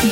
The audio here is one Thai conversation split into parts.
โอ้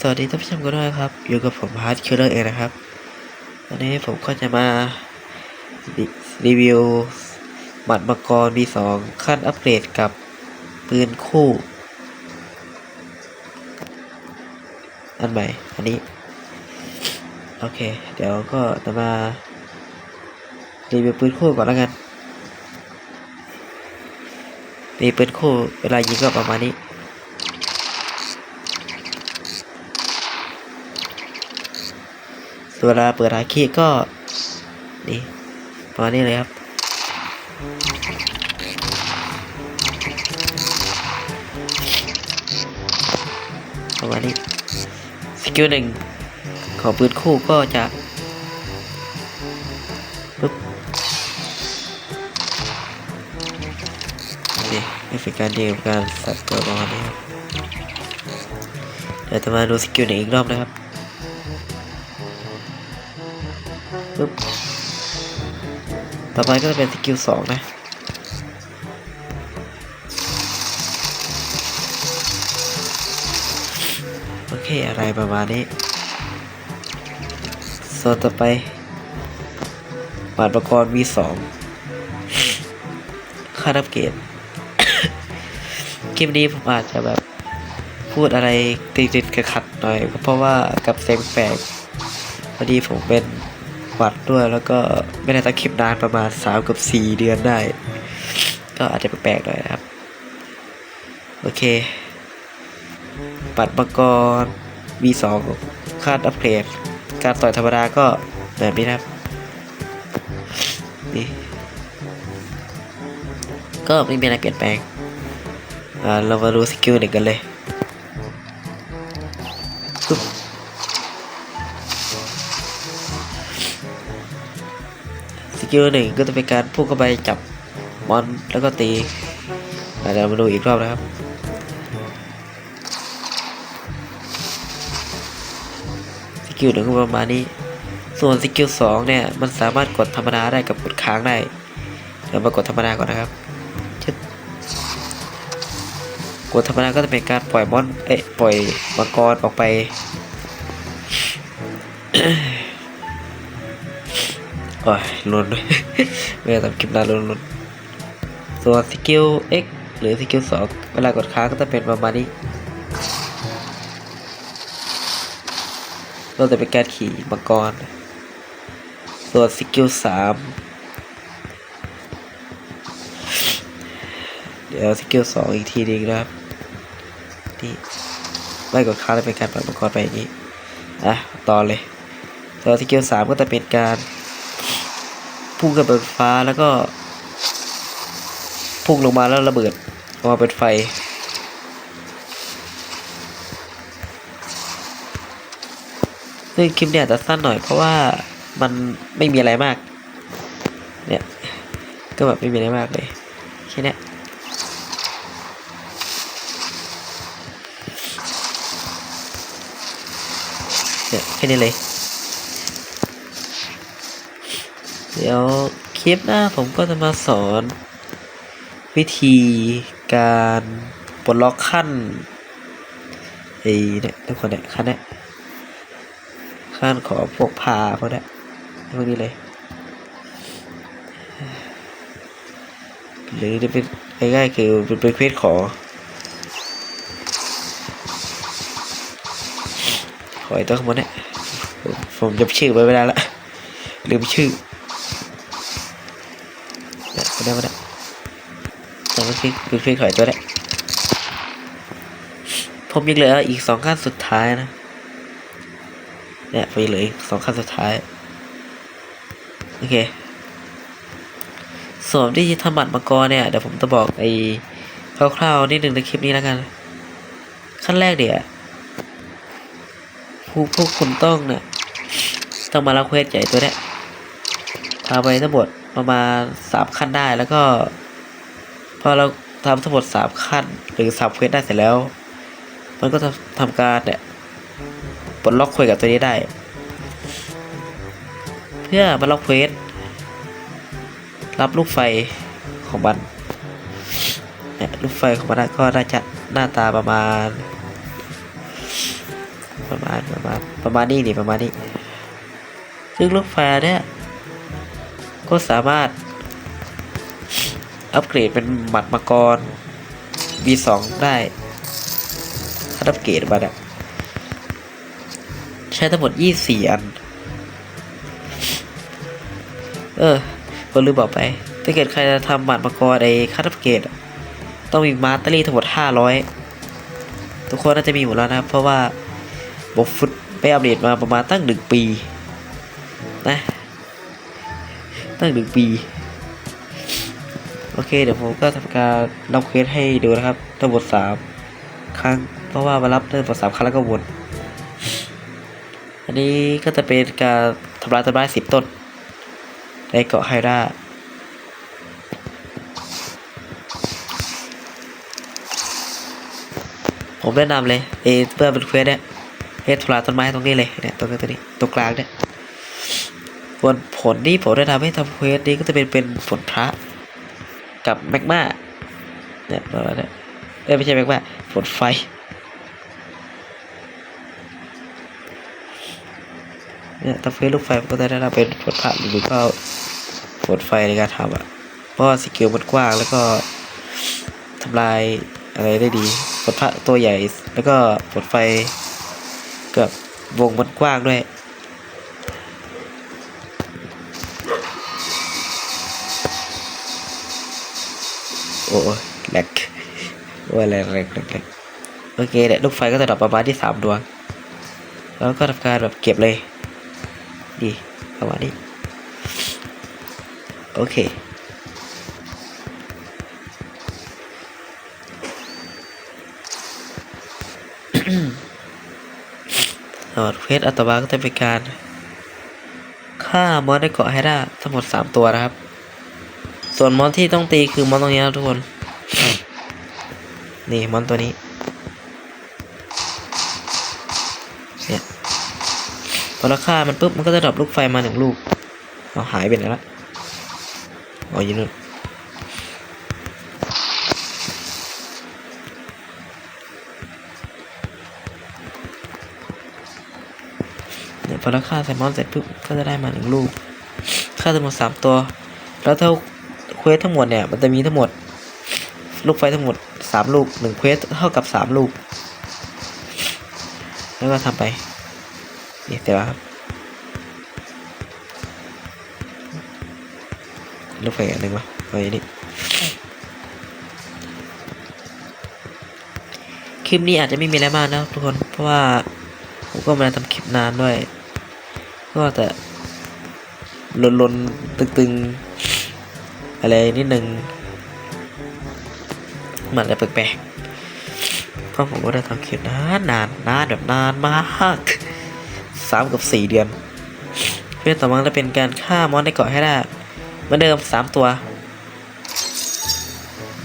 สวัสดีท่านผู้ชมกันด้วยครับ อยู่กับผมฮาร์ดคิลเลอร์เองนะครับ วันนี้ผมก็จะมารีวิวหมัดมังกร V2 ขั้นอัปเกรดกับปืนคู่ อันใหม่ อันนี้ โอเค เดี๋ยวก็จะมารีวิวปืนคู่ก่อนแล้วกันนี่ปืนคู่เวลายิงก็ประมาณนี้เวลาเปิดหาคีก็ นี่ประมาณนี้เลยครับ ประมาณนี้สกิลหนึ่ง ขอปืนคู่ก็จะปึ๊บนี่นี่เป็นการดีกับการสับตัวประมาณนี้ครับเดี๋ยวจะมาดูสกิลหนึ่งอีกรอบนะครับปึ๊บต่อไปก็จะเป็นสกิลสองนะโอเคอะไรประมาณนี้ ส่วนต่อไปบาดประกรณ์ V2 ค่านับเกตคลิปนี้ผมอาจจะแบบพูดอะไรติดๆขัดๆหน่อย เพราะว่ากับเสียงแปลกพอดีผมเป็นหวัดด้วยแล้วก็ไม่ได้ตั้งคลิปนานประมาณสามกับสี่เดือนได้ ก็อาจจะแปลกๆหน่อยนะครับ โอเค ปัดมังกร V2 คาดอัปเกรด การต่อยธรรมดาก็แบบนี้นะครับนี่ก็ไม่มีอะไรเปลี่ยนแปลงอ่าเรามาดูสกิลหนึ่งกันเลยปึ๊บสกิลหนึ่งก็จะเป็นการพุ่งเข้าไปจับมอนแล้วก็ตีเดี๋ยวมาดูอีกรอบนะครับ กิลหนึ่งประมาณนี้ ส่วนสกิลสองเนี่ยมันสามารถกดธรรมดาได้กับกดค้างได้เดี๋ยวมากดธรรมดาก่อนนะครับกดธรรมดาก็จะเป็นการปล่อยมอนเอ้ยปล่อยมังกรออกไปโอ้ยลุนไม่ได้ทำคลิปนานลุนลุนส่วนสกิล X หรือสกิลสองเวลากดค้างก็จะเป็นประมาณนี้ เราจะเป็นการขี่มังกรส่วนสกิลสามเดี๋ยวสกิลสองอีกทีนึงนะครับนี่ไม่กดค้างจะเป็นการปล่มังกรไปอย่างนี้อะต่อเลยส่วนสกิลสามก็จะเป็นการพุ่งขึ้นไปบนฟ้าแล้วก็พุ่งลงมาแล้วระเบิดออกมาเป็นไฟ ซึ่งคลิปเนี่ยอาจจะสั้นหน่อยเพราะว่ามันไม่มีอะไรมาก เนี่ย ก็แบบไม่มีอะไรมากเลยแค่นี้เนี่ยแค่นี้เลย เดี๋ยวคลิปหน้าผมก็จะมาสอน วิธีการปลดล็อกขั้นไอ้เนี่ยทุกคนเนี่ยขั้นเนี่ย ขั้นขอพวกพาพวกนี้พวกนี้เลย หรือจะเป็นง่ายๆคือเป็นเป็นเควสขอ ขอไอ้ตัวข้างบนเนี่ยผมผมจำชื่อไว้ไม่ได้ละลืมชื่อเนี่ยมาได้มาได้ตัวมันคลิกคือคลิกถอยตัวได้ผมยังเหลืออีกสองขั้นสุดท้ายนะ เนี่ยไปเลืออีกสองขั้นสุดท้าย โอเคส่วนที่ทำบัตรมังกรเนี่ยเดี๋ยวผมจะบอกไอ้คร่าวๆนิดหนึ่งในคลิปนี้แล้วกัน ขั้นแรกเดี๋ยวพวกพวกคุณต้องเนี่ยต้องมารับเควสใหญ่ตัวเนี้ยทำไปทั้งหมดประมาณสามขั้นได้แล้วก็ พอเราทำทั้งหมดสามขั้นหรือสามเควสได้เสร็จแล้ว มันก็จะทำการเนี่ย ปลดล็อกคุยกับตัวนี้ได้ เพื่อมารับเควสรับลูกไฟของมันเนี่ยลูกไฟของมันก็น่าจะหน้าตาประมาณ ประมาณประมาณประมาณนี้นี่ประมาณนี้ ซึ่งลูกไฟเนี่ยก็สามารถ อัปเกรดเป็นหมัดมังกร V2 ได้ถ้าอัปเกรดมาเนี่ย ช้ทั้งหมด 24 อัน เออผมลืมบอกไป ถ้าเกิดใครจะทำหมัดมังกรในคัตอัปเกรดต้องมีมาสเตอรี่ทั้งหมด 500 ทุกคนน่าจะมีหมดแล้วนะครับเพราะว่าบกฟุตไปอัปเดตมาประมาณตั้งหนึ่งปี นะ ตั้งหนึ่งปี โอเค เดี๋ยวผมก็ทำการรับเควสให้ดูนะครับทั้งหมดสามครั้ง เพราะว่ามารับทั้งหมดสามครั้งแล้วก็วน อันนี้ก็จะเป็นการทำลายต้นไม้สิบต้น ในเกาะไฮด้าผมแนะนำเลยเอเพื่อเป็นเควสเนี่ยเอทำลายต้นไม้ตรงนี้เลยเนี่ยตรงนี้ตรงนี้ตรงกลางเนี่ยส่วนผลที่ผมได้ทำให้ทำเควสนี้ก็จะเป็นเป็นผลพระ กับแมกมาเนี่ยประมาณเนี้ยเอ้ยไม่ใช่แมกมาฝนไฟ เนี่ยถ้าเฟซลูกไฟก็จะได้รับเป็นฝนผ่านหรือก็ฝนไฟในการทำอะ เพราะสกิลมันกว้างแล้วก็ทำลายอะไรได้ดีฝนพระตัวใหญ่แล้วก็ฝนไฟกับวงมันกว้างด้วยโอ้ยแหลกโอ้ยแหลกแหลกแหลกแหลกโอเคเนี่ยลูกไฟก็จะดับประมาณที่สามดวง แล้วก็ทำการแบบเก็บเลย ดีประมาณนี้โอเคสำหรับเควสอัตบาก็จะเป็นการฆ่ามอนในเกาะให้ได้ทั้งหมดสามตัวนะครับ ส่วนมอนที่ต้องตีคือมอนตรงนี้นะทุกคน นี่มอนตัวนี้ พอเราฆ่ามันปุ๊บมันก็จะดรอปลูกไฟมาหนึ่งลูกเอาหายไปไหนละอ๋อยืนนู่นเนี่ยพอเราฆ่าไซมอนเสร็จปุ๊บก็จะได้มาหนึ่งลูกฆ่าทั้งหมดสามตัว แล้วถ้าเควสทั้งหมดเนี่ยมันจะมีทั้งหมด ลูกไฟทั้งหมดสามลูกหนึ่งเควสเท่ากับสามลูก แล้วก็ทำไป เสร็จแล้วครับลูกไฟอันหนึ่งวะเอาอย่างนี้คลิปนี้อาจจะไม่มีอะไรมากนะทุกคนเพราะว่าผมก็ไมาทำคลิปนานด้วย ก็แต่ลนๆตึงๆอะไรนิดนึงมันจะแปลกๆเพราะผมก็ได้ทำคลิปนานนานนานแบบนานมาก สามกับสี่เดือนเพื่อต่อมาจะเป็นการฆ่ามอนในเกาะให้ได้เหมือนเดิมสามตัว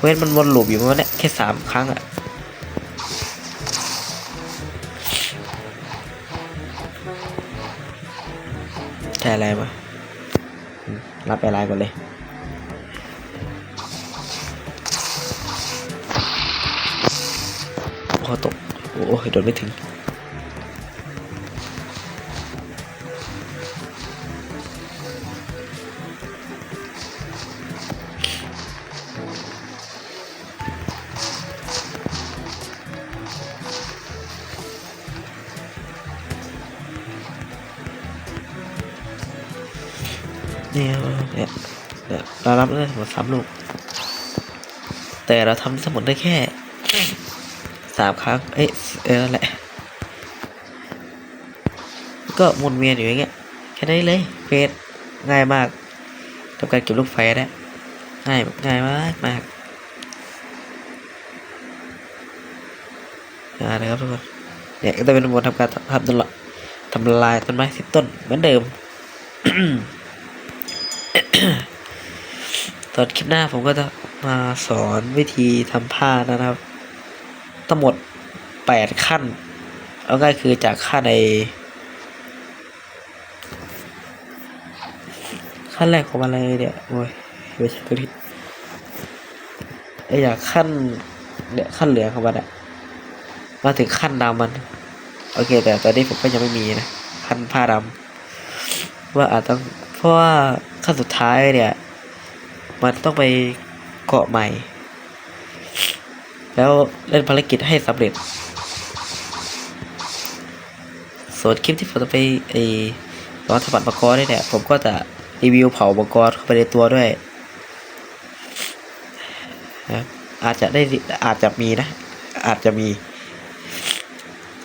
เวทมันวนลูปอยู่มาณเนี้ยแค่สามครั้งอะใช่อะไรมารับไปไลน์ก่อนเลยโอ้ตก โอ้ยโดนไม่ถึง นี่เนี่ยเนี่ยเรารับได้ทั้งหมดสามลูก แต่เราทำทั้งหมดได้แค่สามครั้ง เอ้ยเออแหละ ก็หมุนเวียนอยู่อย่างเงี้ย แค่นี้เลยเฟสง่ายมากทำการเก็บลูกไฟได้ง่ายง่ายมากมากอ่านะครับทุกคนเนี่ยก็จะเป็นบททำการทำตลอดทำลายต้นไม้สิบต้นเหมือนเดิม ตอนคลิปหน้าผมก็จะมาสอนวิธีทำผ้านะครับ ทั้งหมดแปดขั้น เอาง่ายคือจากขั้นใน ขั้นแรกของมันอะไรเนี่ยโอ้ยไม่ใช่ตัวนี้ไอ้อยากขั้นเนี่ยขั้นเหลืองของมันอะมาถึงขั้นดำมัน โอเค แต่ตอนนี้ผมก็ยังไม่มีนะ ขั้นผ้าดำว่าอาจต้องเพราะว่า ขั้นสุดท้ายเนี่ย มันต้องไปเกาะใหม่ แล้วเล่นภารกิจให้สำเร็จ ส่วนคลิปที่ผมจะไปไอ้ตอนถบัดมังกรนี่เนี่ย ผมก็จะรีวิวเผามังกรเข้าไปในตัวด้วยนะอาจจะได้อาจจะมีนะ อาจจะมี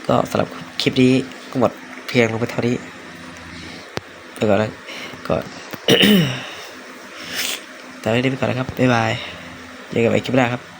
ก็สำหรับคลิปนี้ก็หมดเพียงลงไปเท่านี้ไปก่อนแล้วก่อน แต่ไม่ได้ไปก่อนนะครับบ๊ายบายเจอกันใหม่คลิปหน้าครับ